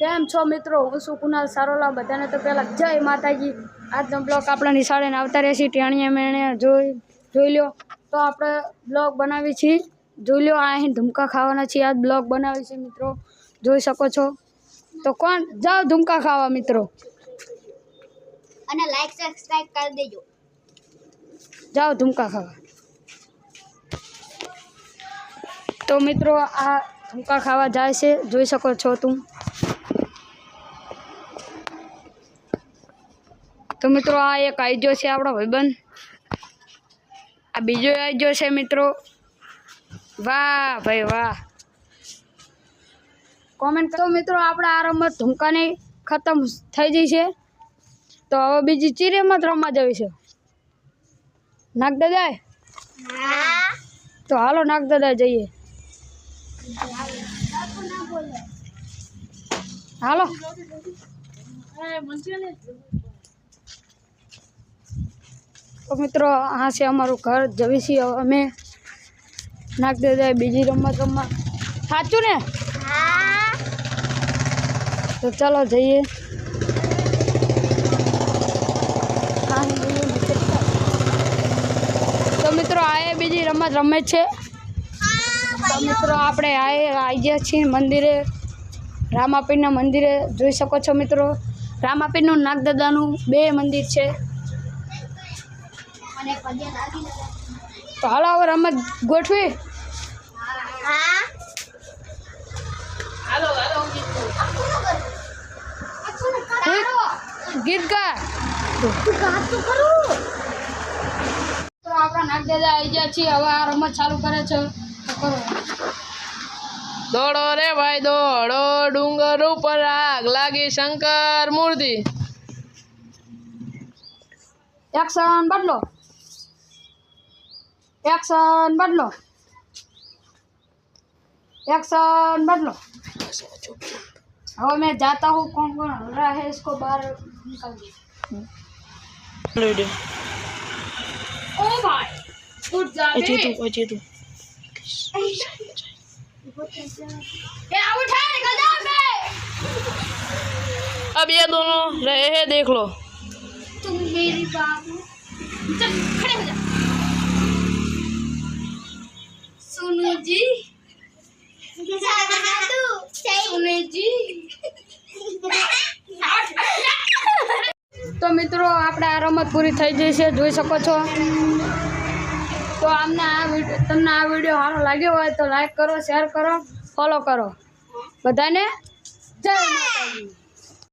કેમ છો મિત્રો? હું શું કુનાલ સારોલા. બધાને તો પહેલાં જય માતાજી. આજનો બ્લોગ આપણે નિશાળે આવતા રહે છીએ. ટેણીએ મેણે જોઈ જોઈ લ્યો. તો આપણે બ્લોગ બનાવી છીએ. જોઈ લો આ અહીં ધુમકા ખાવાના છીએ. આજ બ્લોગ બનાવી છે મિત્રો. જોઈ શકો છો. તો કોણ? જાઓ ધુમકા ખાવા મિત્રો. અને લાઈક સબસ્ક્રાઇબ કરી દેજો. જાઓ ધુમકા ખાવા. તો મિત્રો આ ધુમકા ખાવા જાય છે. જોઈ શકો છો તું. તો મિત્રો આ એક આઈજો છે આપણો ભાઈબંધ. આ બીજો આઈજો છે મિત્રો. વાહ ભાઈ વાહ. કોમેન્ટ કરો. મિત્રો આપણે આ રમત ધુમકાની ખતમ થઈ ગઈ છે. તો હવે બીજી ચીરી રમત રમવા જવી છે? નાગ દાદા તો હાલો નાગ દાદા જઈએ. હાલો. તો મિત્રો, આ છે અમારું ઘર. જવી છીએ અમે. નાગ દે બીજી રમત રમવા. સાચું ને? તો ચાલો જઈએ. તો મિત્રો, આ બીજી રમત રમે છે. તો મિત્રો આપણે આવી ગયા છીએ મંદિરે. રામાપીરના મંદિરે જોઈ શકો છો મિત્રો. રામાપીરનું નાગદાદાનું બે મંદિર છે. અને પગે લાગી તો હાલો હવે રમત ગોઠવી. હા. ગીત ગા તો આપણા નાગદાદા આવી ગયા છીએ. હવે આ રમત ચાલુ કરે છે. દોડો રે ભાઈ દોડો ડુંગર ઉપર આગ લાગી શંકર મૂર્તિ એક્શન બદલો એક્શન બદલો एक्शन बदलो अब मैं जाता हूँ कौन कौन हल रहा है इसको बाहर निकाल दो ओ भाई उठ जा बे ए अब उठा निकल जा बे अब ये दोनों रहे हैं देख लो तुम मेरी बात चल खड़े हो जा सुनो जी सुने जी તો મિત્રો આપણે આ રમત પૂરી થઈ ગઈ છે જોઈ શકો છો તો આમને આ વીડિયો તમને આ વીડિયો સારો લાગ્યો હોય તો લાઈક કરો શેર કરો ફોલો કરો. બધાને જય માતાજી.